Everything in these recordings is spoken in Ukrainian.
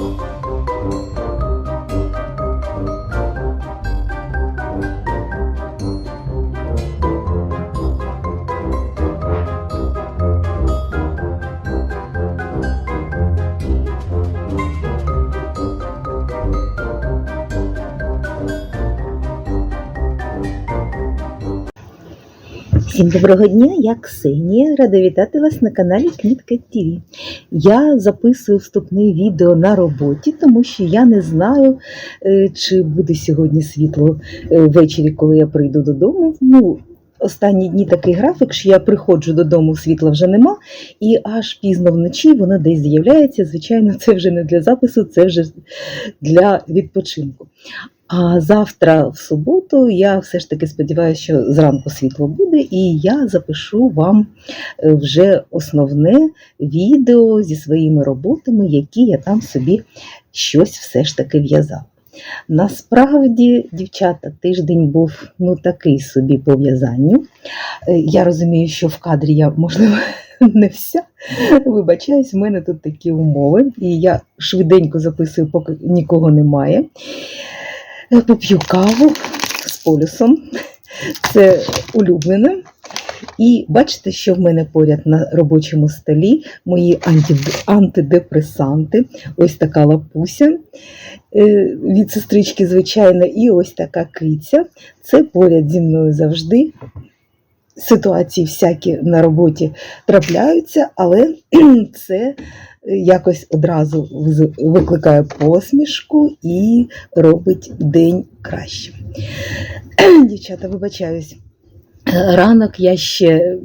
Música Всім доброго дня, я Ксенія. Рада вітати вас на каналі Квітка ТВ. Я записую вступне відео на роботі, тому що я не знаю, е, чи буде сьогодні світло е, ввечері, коли я прийду додому. Ну, Останні дні такий графік, що я приходжу додому, світла вже нема, і аж пізно вночі воно десь з'являється. Звичайно, це вже не для запису, це вже для відпочинку. А завтра, в суботу, я все ж таки сподіваюся, що зранку світло буде, і я запишу вам е, вже основне відео зі своїми роботами, які я там собі щось все ж таки в'язала. Насправді, дівчата, тиждень був ну такий собі по в'язанню. Е, Я розумію, що в кадрі я, можливо, не вся. Вибачаюсь, в мене тут такі умови, і я швиденько записую, поки нікого немає. Поп'ю каву з полюсом. Це улюблене. І бачите, що в мене поряд на робочому столі мої антидепресанти. Ось така лапуся е, від сестрички, звичайно, і ось така киця. Це поряд зі мною завжди. Ситуації всякі на роботі трапляються, але це якось одразу викликає посмішку і робить день кращим. Дівчата, вибачаюсь. Ранок я ще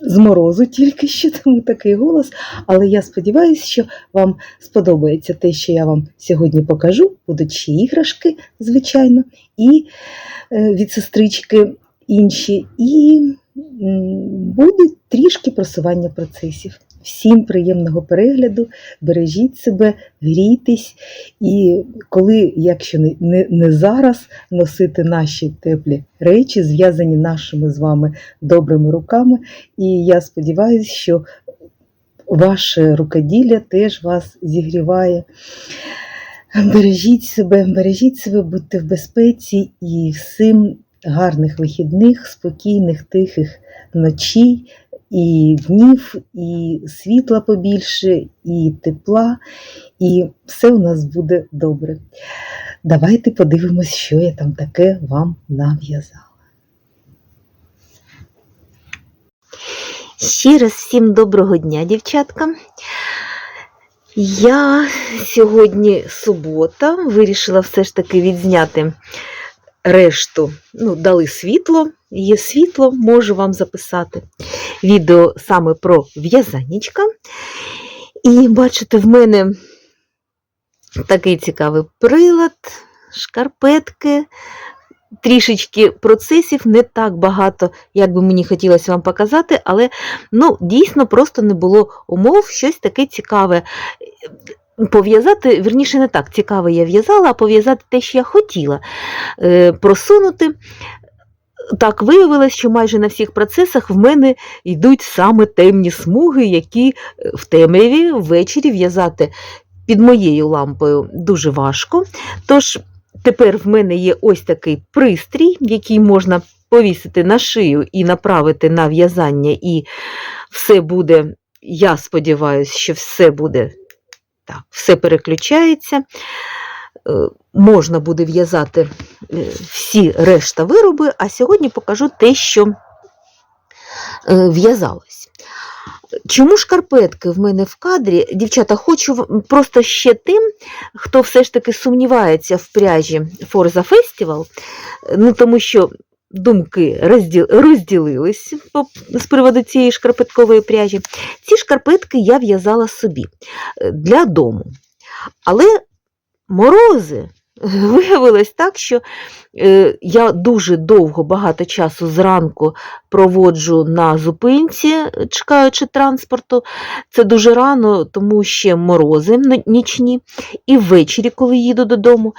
з морозу тільки що, тому такий голос. Але я сподіваюся, що вам сподобається те, що я вам сьогодні покажу. Будуть ще іграшки, звичайно, і е, від сестрички інші, і буде трішки просування процесів. Всім приємного перегляду, бережіть себе, грійтесь, і коли, якщо не, не, зараз, носити наші теплі речі, зв'язані нашими з вами добрими руками. І я сподіваюся, що ваше рукоділля теж вас зігріває. Бережіть себе, бережіть себе, будьте в безпеці і всім гарних вихідних, спокійних, тихих ночей і днів, і світла побільше, і тепла, і все у нас буде добре. Давайте подивимось, що я там таке вам нав'язала. Ще раз всім доброго дня, дівчатка. Я сьогодні субота, вирішила все ж таки відзняти решту. Ну, дали світло, є світло, можу вам записати відео саме про в'язаннячка. І бачите, в мене такий цікавий прилад, шкарпетки, трішечки процесів, не так багато, як би мені хотілося вам показати, але ну, дійсно просто не було умов щось таке цікаве. Пов'язати, верніше, не так цікаве я в'язала, а пов'язати те, що я хотіла е, просунути. Так виявилось, що майже на всіх процесах в мене йдуть саме темні смуги, які е, в темряві ввечері в'язати під моєю лампою дуже важко. Тож тепер в мене є ось такий пристрій, який можна повісити на шию і направити на в'язання, і все буде, я сподіваюся, що все буде так, все переключається. Е, Можна буде в'язати е, всі решта вироби, а сьогодні покажу те, що е, в'язалось. Чому шкарпетки в мене в кадрі? Дівчата, хочу просто ще тим, хто все ж таки сумнівається в пряжі Forza Festival, ну тому що думки розділились з приводу цієї шкарпеткової пряжі. Ці шкарпетки я в'язала собі е, для дому. Але морози виявилось так, що е, я дуже довго, багато часу зранку проводжу на зупинці, е, чекаючи транспорту. Це дуже рано, тому ще морози нічні, і ввечері, коли їду додому.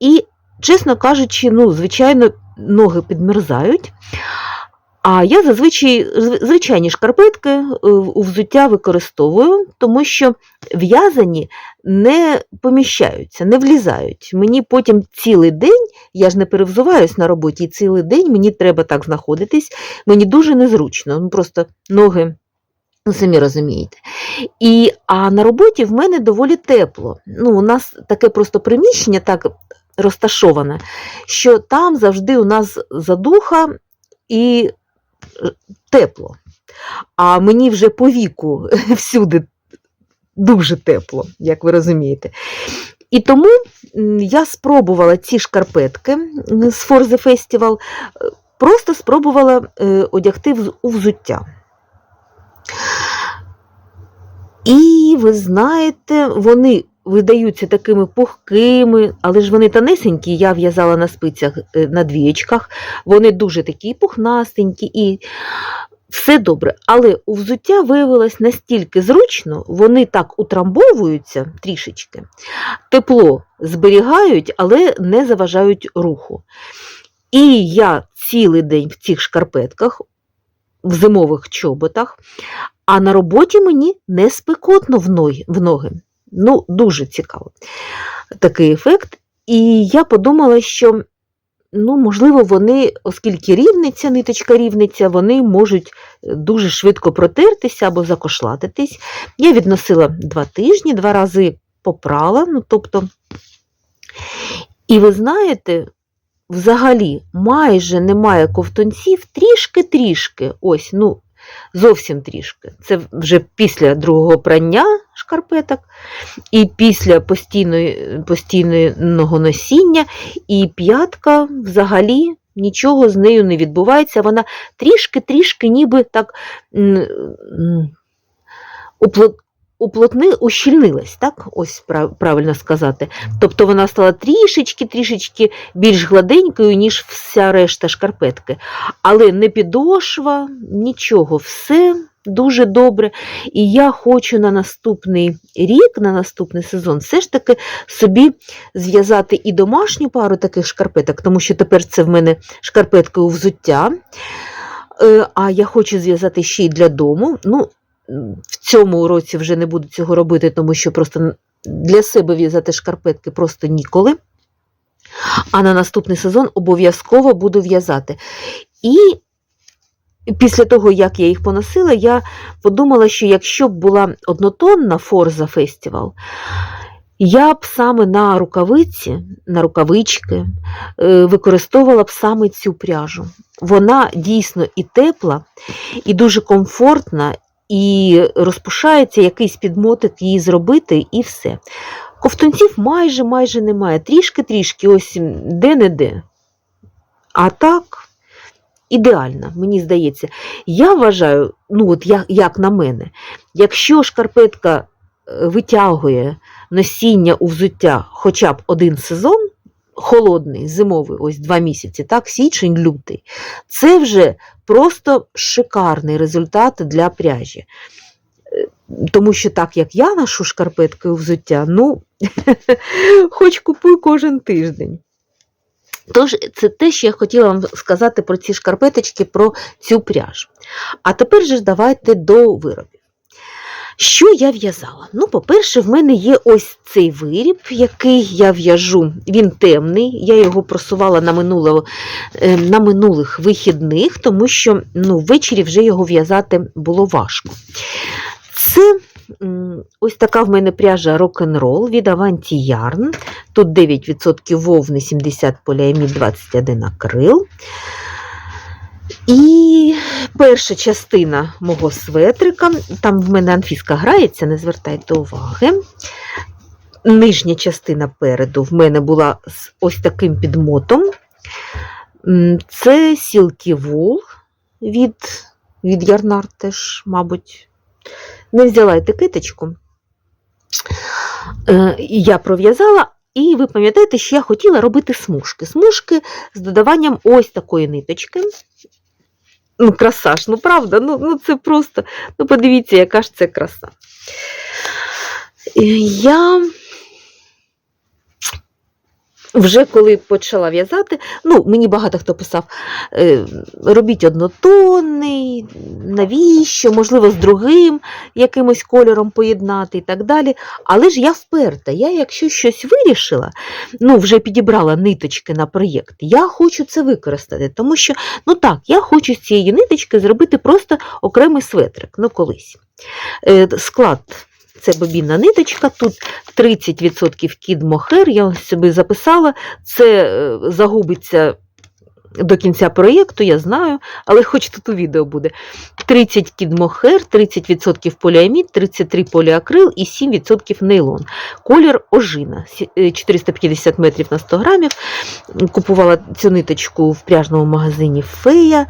І, чесно кажучи, ну, звичайно, ноги підмерзають. А я зазвичай звичайні шкарпетки е, у взуття використовую, тому що в'язані не поміщаються, не влізають. Мені потім цілий день, я ж не перевзуваюсь на роботі, і цілий день мені треба так знаходитись, мені дуже незручно. Ну, просто ноги, ну, самі розумієте. І, а на роботі в мене доволі тепло. Ну, у нас таке просто приміщення так розташоване, що там завжди у нас задуха і е, тепло. А мені вже по віку всюди дуже тепло, як ви розумієте. І тому я спробувала ці шкарпетки з Forze Festival, е, просто спробувала е, одягти у взуття. І ви знаєте, вони видаються такими пухкими, але ж вони тонесенькі, я в'язала на спицях е, на двієчках, вони дуже такі пухнастенькі і все добре. Але у взуття виявилось настільки зручно, вони так утрамбовуються трішечки, тепло зберігають, але не заважають руху. І я цілий день в цих шкарпетках, в зимових чоботах, а на роботі мені не спекотно в ноги. Ну, дуже цікаво такий ефект. І я подумала, що, ну, можливо, вони, оскільки рівниця, ниточка рівниця, вони можуть дуже швидко протертися або закошлатитись. Я відносила два тижні, два рази попрала. Ну, тобто, і ви знаєте, взагалі майже немає ковтунців, трішки-трішки, ось, ну, зовсім трішки. Це вже після другого прання шкарпеток, і після постійної, постійного носіння, і п'ятка взагалі нічого з нею не відбувається. Вона трішки-трішки ніби так уплотни, ущільнилась, так? Ось правильно сказати. Тобто вона стала трішечки-трішечки більш гладенькою, ніж вся решта шкарпетки. Але не підошва, нічого, все дуже добре. І я хочу на наступний рік, на наступний сезон, все ж таки собі зв'язати і домашню пару таких шкарпеток, тому що тепер це в мене шкарпетки у взуття. Е, А я хочу зв'язати ще й для дому. Ну, в цьому році вже не буду цього робити, тому що просто для себе в'язати шкарпетки просто ніколи. А на наступний сезон обов'язково буду в'язати. І після того, як я їх поносила, я подумала, що якщо б була однотонна Форза Фестивал, я б саме на рукавиці, на рукавички е, використовувала б саме цю пряжу. Вона дійсно і тепла, і дуже комфортна, і розпушається якийсь підмотик її зробити, і все. Ковтунців майже майже немає. Трішки-трішки, ось де-не-де. А так, ідеально, мені здається. Я вважаю, ну от як, як на мене, якщо шкарпетка е, витягує носіння у взуття хоча б один сезон, холодний, зимовий, ось два місяці, так, січень, лютий, це вже просто шикарний результат для пряжі. Е, Тому що так як я ношу шкарпетки у взуття, ну, хоч купуй кожен тиждень. Тож, це те, що я хотіла вам сказати про ці шкарпеточки, про цю пряжу. А тепер же давайте до виробів. Що я в'язала? Ну, по-перше, в мене є ось цей виріб, який я в'яжу. Він темний, я його просувала на, минуло, е, на минулих вихідних, тому що ну, ввечері вже його в'язати було важко. Це ось така в мене пряжа рок-н-рол від Avanti Yarn. Тут 9% вовни, 70 поліамід, 21 акрил. І перша частина мого светрика, там в мене анфіска грається, не звертайте уваги. Нижня частина переду в мене була з ось таким підмотом. Це Silky Wool від, від Ярнар теж, мабуть. Не взяла етикеточку. Е, Я пров'язала, і ви пам'ятаєте, що я хотіла робити смужки. Смужки з додаванням ось такої ниточки. Ну, краса ж, ну правда, ну, ну це просто, ну подивіться, яка ж це краса. Е, Я вже коли почала в'язати, ну, мені багато хто писав, е, робіть однотонний, навіщо, можливо, з другим якимось кольором поєднати і так далі. Але ж я вперта, я якщо щось вирішила, ну, вже підібрала ниточки на проєкт, я хочу це використати, тому що, ну так, я хочу з цієї ниточки зробити просто окремий светрик, ну колись. Е, Склад. Це бобінна ниточка, тут 30% кід мохер, я собі записала, це е, загубиться до кінця проєкту, я знаю, але хоч тут у відео буде. 30 кід мохер, 30% поліамід, 33 поліакрил і 7% нейлон. Колір ожина, е, 450 метрів на 100 грамів. Купувала цю ниточку в пряжному магазині Фея.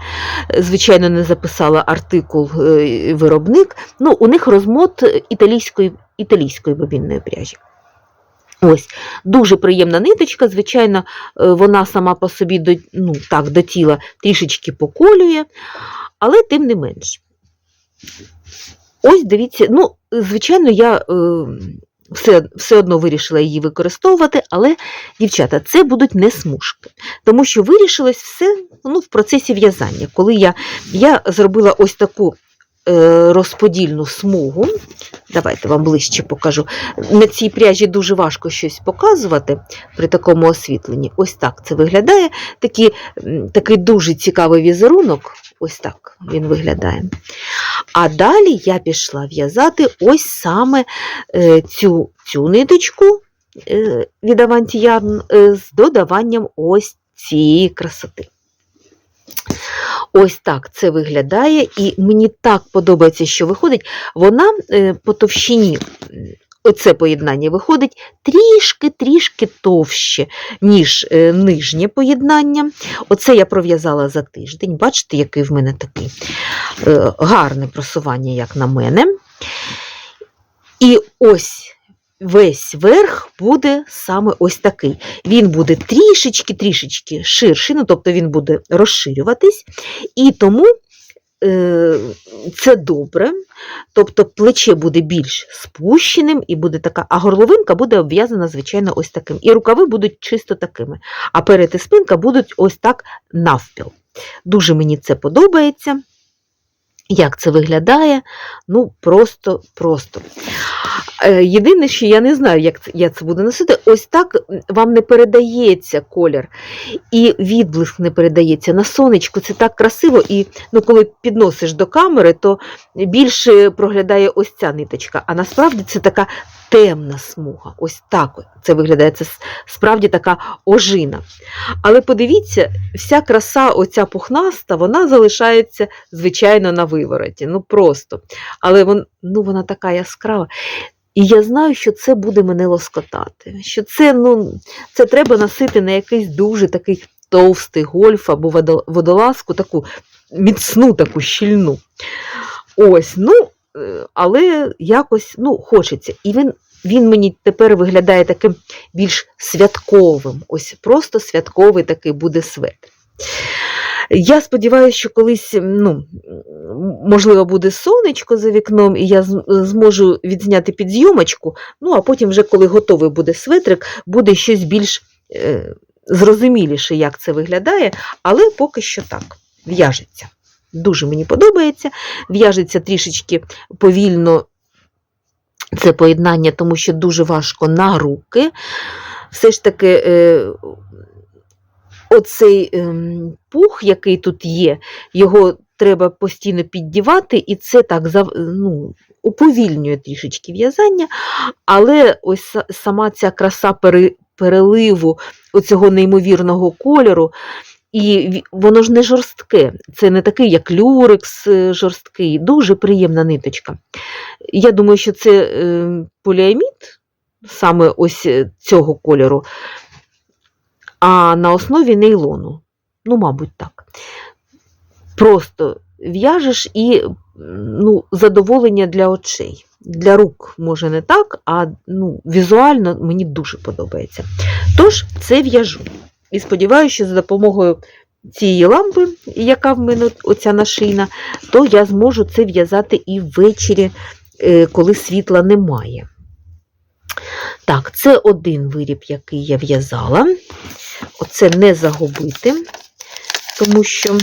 Звичайно, не записала артикул е, виробник. Ну, у них розмот італійської, італійської бобінної пряжі. Ось, дуже приємна ниточка. Звичайно, е, вона сама по собі до, ну, так, до тіла трішечки поколює, але тим не менш. Ось дивіться, ну, звичайно, я е, все, все одно вирішила її використовувати, але, дівчата, це будуть не смужки. Тому що вирішилось все ну, в процесі в'язання. Коли я, я зробила ось таку розподільну смугу, давайте вам ближче покажу. На цій пряжі дуже важко щось показувати при такому освітленні. Ось так це виглядає. Такі, м, такий дуже цікавий візерунок. Ось так він виглядає. А далі я пішла в'язати ось саме е, цю, цю ниточку е, від е, з додаванням ось цієї красоти. Ось так це виглядає, і мені так подобається, що виходить. Вона е, по товщині, оце поєднання виходить трішки-трішки товще, ніж е, нижнє поєднання. Оце я пров'язала за тиждень. Бачите, який в мене такий е, гарне просування, як на мене. І ось весь верх буде саме ось такий. Він буде трішечки-трішечки ширший, ну, тобто він буде розширюватись, і тому е, це добре. Тобто плече буде більш спущеним, і буде така, а горловинка буде обв'язана, звичайно, ось таким. І рукави будуть чисто такими, а перед і спинка будуть ось так навпіл. Дуже мені це подобається. Як це виглядає? Ну, просто, просто. Е, Єдине, що я не знаю, як я це буду носити, ось так вам не передається колір, і відблиск не передається. На сонечку це так красиво, і ну, коли підносиш до камери, то більше проглядає ось ця ниточка. А насправді це така темна смуга. Ось так це виглядає. Це справді така ожина. Але подивіться, вся краса, оця пухнаста, вона залишається, звичайно, на вивороті. Ну просто. Але вон, ну, вона така яскрава. І я знаю, що це буде мене лоскотати. Що це, ну, це треба носити на якийсь дуже такий товстий гольф або водолазку, таку міцну, таку щільну. Ось, ну, але якось ну, хочеться. І він, він мені тепер виглядає таким більш святковим. Ось просто святковий такий буде светр. Я сподіваюся, що колись, ну, можливо, буде сонечко за вікном, і я зможу відзняти підзйомочку. Ну, а потім, вже коли готовий буде светрик, буде щось більш е, зрозуміліше, як це виглядає, але поки що так, в'яжеться. Дуже мені подобається. В'яжеться трішечки повільно це поєднання, тому що дуже важко на руки. Все ж таки, е, оцей ем, пух, який тут є, його треба постійно піддівати, і це так ну, уповільнює трішечки в'язання, але ось сама ця краса пере- переливу оцього неймовірного кольору. І воно ж не жорстке, це не такий, як люрекс е, жорсткий, дуже приємна ниточка. Я думаю, що це е, поліамід, саме ось е, цього кольору, а на основі нейлону. Ну, мабуть, так. Просто в'яжеш і ну, задоволення для очей. Для рук, може, не так, а ну, візуально мені дуже подобається. Тож, це в'яжу. І сподіваюся, що за допомогою цієї лампи, яка в мене оця нашийна, то я зможу це в'язати і ввечері, е, коли світла немає. Так, це один виріб, який я в'язала. Оце не загубити, тому що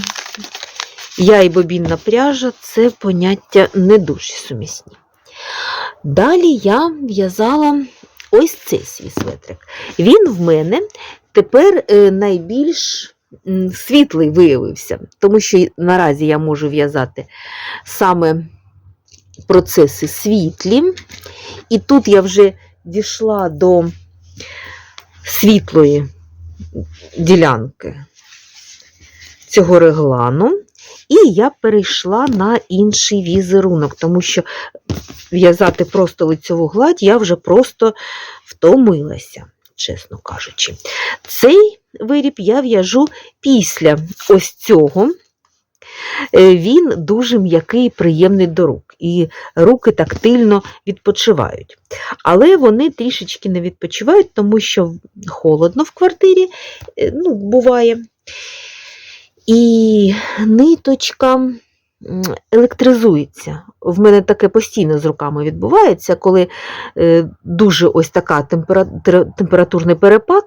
я і бобінна пряжа це поняття не дуже сумісні. Далі я в'язала ось цей свій светрик. Він в мене тепер е, найбільш світлий виявився, тому що наразі я можу в'язати саме процеси світлі. І тут я вже дійшла до світлої ділянки цього реглану. І я перейшла на інший візерунок, тому що в'язати просто лицьову гладь я вже просто втомилася, чесно кажучи. Цей виріб я в'яжу після ось цього. Е, Він дуже м'який приємний до рук, і руки тактильно відпочивають. Але вони трішечки не відпочивають, тому що холодно в квартирі е, ну, буває. І ниточка електризується. В мене таке постійно з руками відбувається, коли е, дуже ось така температурний перепад,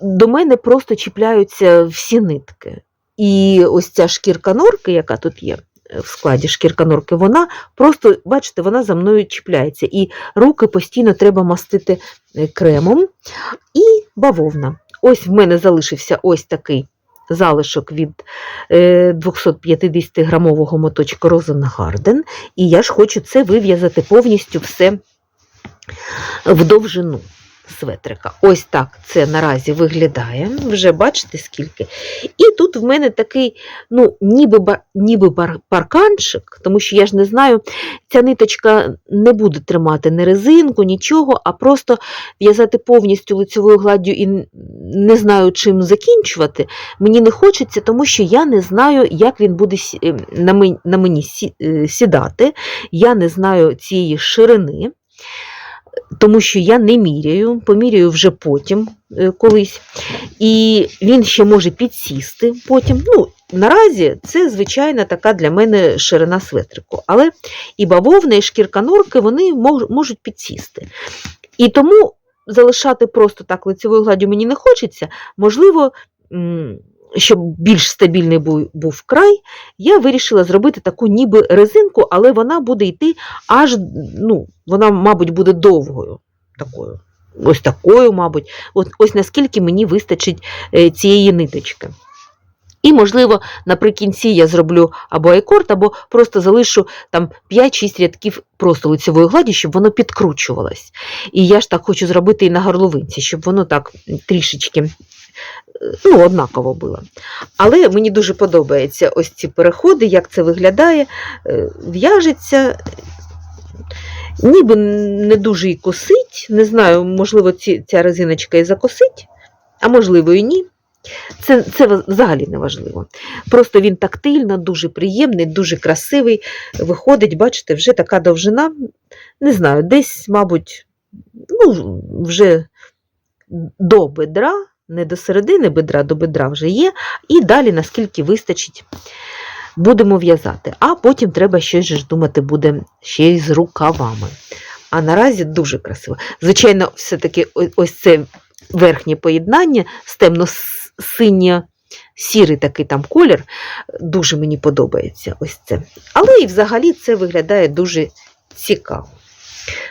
до мене просто чіпляються всі нитки. І ось ця шкірка норки, яка тут є е, в складі шкірка норки, вона просто, бачите, вона за мною чіпляється. І руки постійно треба мастити е, кремом і бавовна. Ось в мене залишився ось такий залишок від е, 250-грамового моточка Розенгарден. І я ж хочу це вив'язати повністю все в довжину светрика. Ось так це наразі виглядає. Вже бачите скільки. І тут в мене такий, ну, ніби, ніби парканчик, тому що я ж не знаю, ця ниточка не буде тримати не резинку, нічого, а просто в'язати повністю лицьовою гладдю і не знаю, чим закінчувати. Мені не хочеться, тому що я не знаю, як він буде е, на мені, е, сідати. Я не знаю цієї ширини тому що я не міряю, поміряю вже потім е, колись. І він ще може підсісти потім. Ну, наразі це звичайна така для мене ширина светрику. Але і бавовна, і шкірка норки вони можуть підсісти. І тому залишати просто так лицевою гладдю мені не хочеться. Можливо, щоб більш стабільний був, був край, я вирішила зробити таку ніби резинку, але вона буде йти аж, ну, вона, мабуть, буде довгою. Такою. Ось такою, мабуть. От, ось наскільки мені вистачить е, цієї ниточки. І, можливо, наприкінці я зроблю або айкорд, або просто залишу там 5-6 рядків просто лицевої гладі, щоб воно підкручувалось. І я ж так хочу зробити і на горловинці, щоб воно так трішечки ну, однаково було. Але мені дуже подобається ось ці переходи, як це виглядає, е, в'яжеться. Ніби не дуже і косить. Не знаю, можливо, ці, ця резиночка і закосить, а можливо, і ні. Це, це взагалі не важливо. Просто він тактильно, дуже приємний, дуже красивий. Виходить, бачите, вже така довжина. Не знаю, десь, мабуть, ну, вже до бедра, не до середини бедра, до бедра вже є. І далі, наскільки вистачить, будемо в'язати. А потім треба щось ж думати буде ще й з рукавами. А наразі дуже красиво. Звичайно, все-таки ось це верхнє поєднання з темно-синьо сірий такий там колір, дуже мені подобається ось це. Але і взагалі це виглядає дуже цікаво.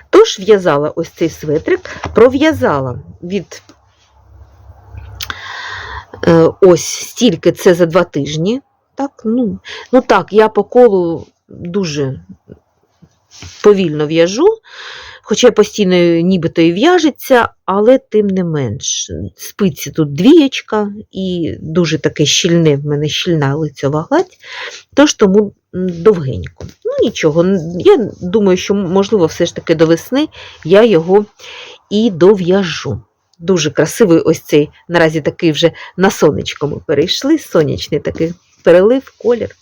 Тож в'язала ось цей светрик, пров'язала від ось стільки це за два тижні. Так, ну, ну так, я по колу дуже повільно в'яжу, хоча постійно нібито і в'яжеться, але тим не менш. Спиці тут двієчка і дуже таке щільне, в мене щільна лицьова гладь, тож тому довгенько. Ну нічого, я думаю, що можливо все ж таки до весни я його і дов'яжу. Дуже красивий ось цей, наразі такий вже на сонечко ми перейшли, сонячний такий перелив, колір.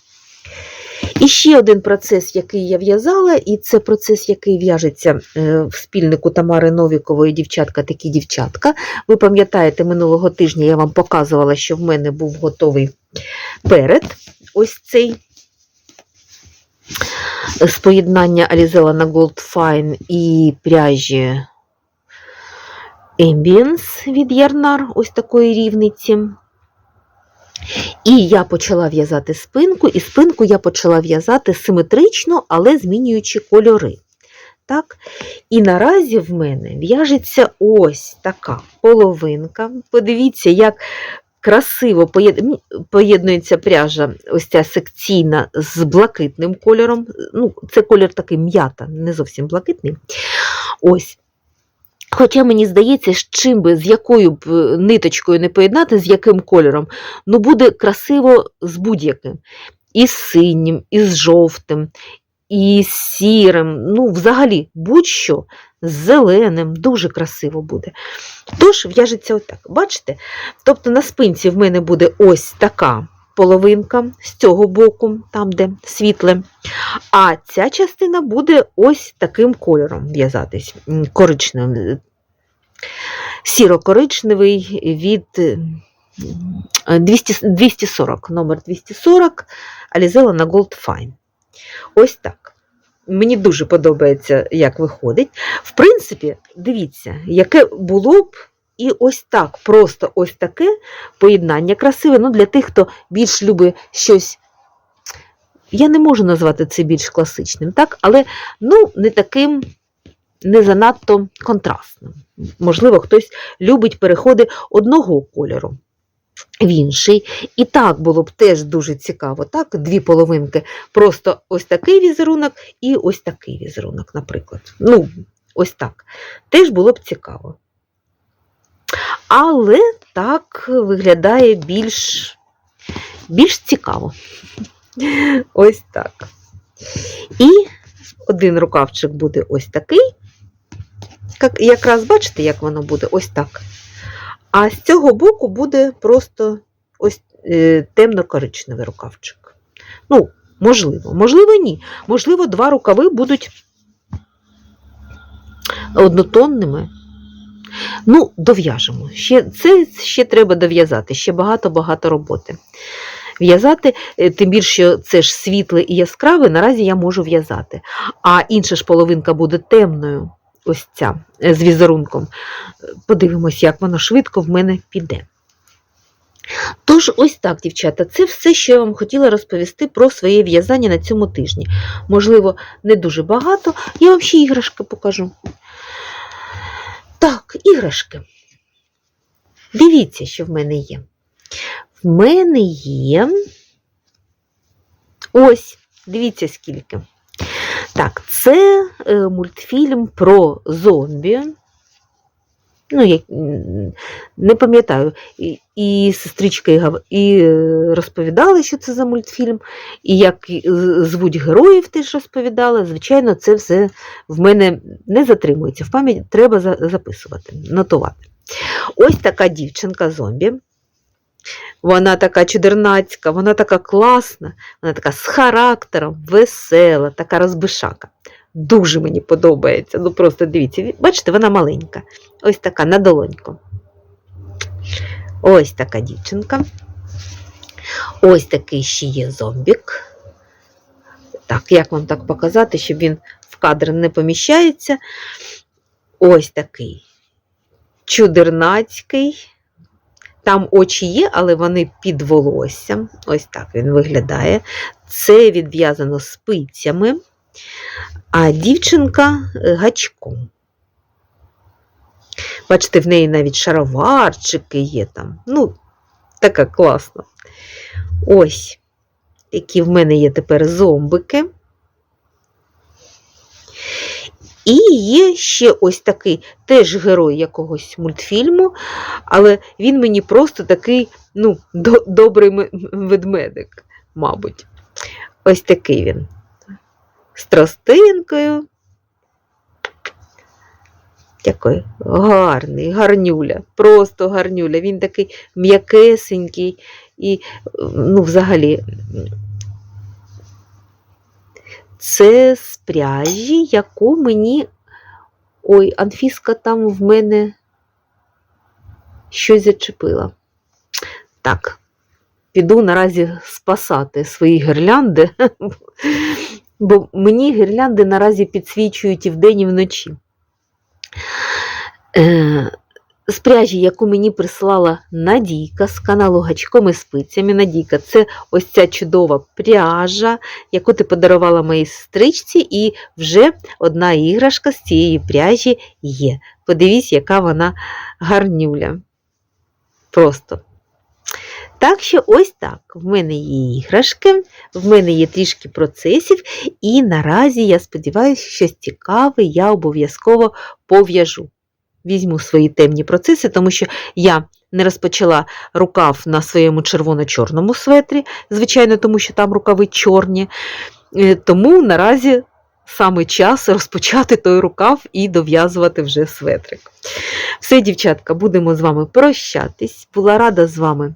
І ще один процес, який я в'язала, і це процес, який в'яжеться е, в спільнику Тамари Новікової дівчатка такі дівчатка. Ви пам'ятаєте, минулого тижня я вам показувала, що в мене був готовий перед ось цей з поєднання Alizella на Gold Fine і пряжі Ambience від Ярнар, ось такої рівниці. І я почала в'язати спинку, і спинку я почала в'язати симетрично, але змінюючи кольори. Так? І наразі в мене в'яжеться ось така половинка. Подивіться, як красиво поєднується пряжа, ось ця секційна з блакитним кольором. Ну, це колір такий м'ята, не зовсім блакитний. Ось. Хоча мені здається, з чим би, з якою б е, ниточкою не поєднати, з яким кольором, ну буде красиво з будь-яким. І з синім, і з жовтим, і з сірим. Ну, взагалі, будь-що з зеленим, дуже красиво буде. Тож в'яжеться отак. Бачите? Тобто на спинці в мене буде ось така половинка з цього боку, там, де світле. А ця частина буде ось таким кольором в'язатись, коричневим. Сіро-коричневий від е, 200, 240, номер 240, Alizella на Gold Fine. Ось так. Мені дуже подобається, як виходить. В принципі, дивіться, яке було б і ось так, просто ось таке поєднання красиве. Ну, для тих, хто більш любить щось. Я не можу назвати це більш класичним, так? але ну, не таким, не занадто контрастним. Можливо, хтось любить переходи одного кольору в інший. І так було б теж дуже цікаво. Так? Дві половинки. Просто ось такий візерунок і ось такий візерунок, наприклад. Ну, ось так. Теж було б цікаво. Але так виглядає більш, більш цікаво. Ось так. І один рукавчик буде ось такий. Як, якраз бачите, як воно буде? Ось так. А з цього боку буде просто ось е, темно-коричневий рукавчик. Ну, можливо, можливо, ні. Можливо, два рукави будуть однотонними. Ну, дов'яжемо. Ще, це ще треба дов'язати, ще багато-багато роботи. В'язати, е, тим більше це ж світле і яскраве, наразі я можу в'язати. А інша ж половинка буде темною, ось ця е, з візерунком. Подивимось, як воно швидко в мене піде. Тож, ось так, дівчата, це все, що я вам хотіла розповісти про своє в'язання на цьому тижні. Можливо, не дуже багато. Я вам ще іграшки покажу. Так, іграшки. Дивіться, що в мене є. В мене є ось, дивіться скільки. Так, це е, мультфільм про зомбі. Ну, я не пам'ятаю, і, і сестричка і, е, розповідали, що це за мультфільм, і як звуть героїв теж розповідала. Звичайно, це все в мене не затримується. В пам'ять треба записувати, нотувати. Ось така дівчинка зомбі. Вона така чудернацька, вона така класна, вона така з характером, весела, така розбишака. Дуже мені подобається. Ну просто дивіться, бачите, вона маленька. Ось така на долоньку. Ось така дівчинка. Ось такий ще є зомбік. Так, як вам так показати, щоб він в кадр не поміщається. Ось такий чудернацький. Там очі є, але вони під волоссям. Ось так він виглядає. Це відв'язано спицями, а дівчинка е, гачком. Бачите, в неї навіть шароварчики є там. Ну, така класна. Ось, які в мене є тепер зомбики. І є ще ось такий теж герой якогось мультфільму, але він мені просто такий, ну, до- добрий ведмедик, мабуть. Ось такий він. З тростинкою. Такий гарний, гарнюля, просто гарнюля. Він такий м'якесенький і, ну, взагалі, це з пряжі, яку мені. Ой, Анфіска там в мене щось зачепила. Так, піду наразі спасати свої гірлянди, бо мені гірлянди наразі підсвічують і вдень, і вночі. З пряжі, яку мені прислала Надійка з каналу Гачком і спицями. Надійка, це ось ця чудова пряжа, яку ти подарувала моїй сестричці, і вже одна іграшка з цієї пряжі є. Подивіться, яка вона гарнюля. Просто. Так що ось так. В мене є іграшки, в мене є трішки процесів, і наразі я сподіваюся, що щось цікаве я обов'язково пов'яжу. Візьму свої темні процеси, тому що я не розпочала рукав на своєму червоно-чорному светрі, звичайно, тому що там рукави чорні. Е, Тому наразі саме час розпочати той рукав і дов'язувати вже светрик. Все, дівчатка, будемо з вами прощатись. Була рада з вами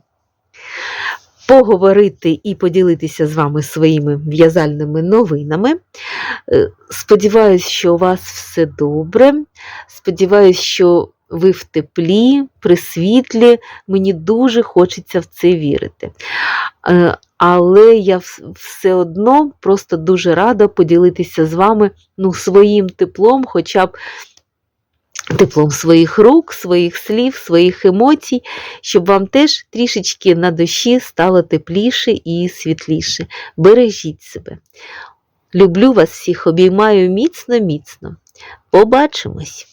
поговорити і поділитися з вами своїми в'язальними новинами. Е, Сподіваюсь, що у вас все добре. Сподіваюсь, що ви в теплі, при світлі. Мені дуже хочеться в це вірити. Е, Але я все одно просто дуже рада поділитися з вами ну, своїм теплом, хоча б теплом своїх рук, своїх слів, своїх емоцій, щоб вам теж трішечки на душі стало тепліше і світліше. Бережіть себе. Люблю вас всіх, обіймаю міцно-міцно. Побачимось!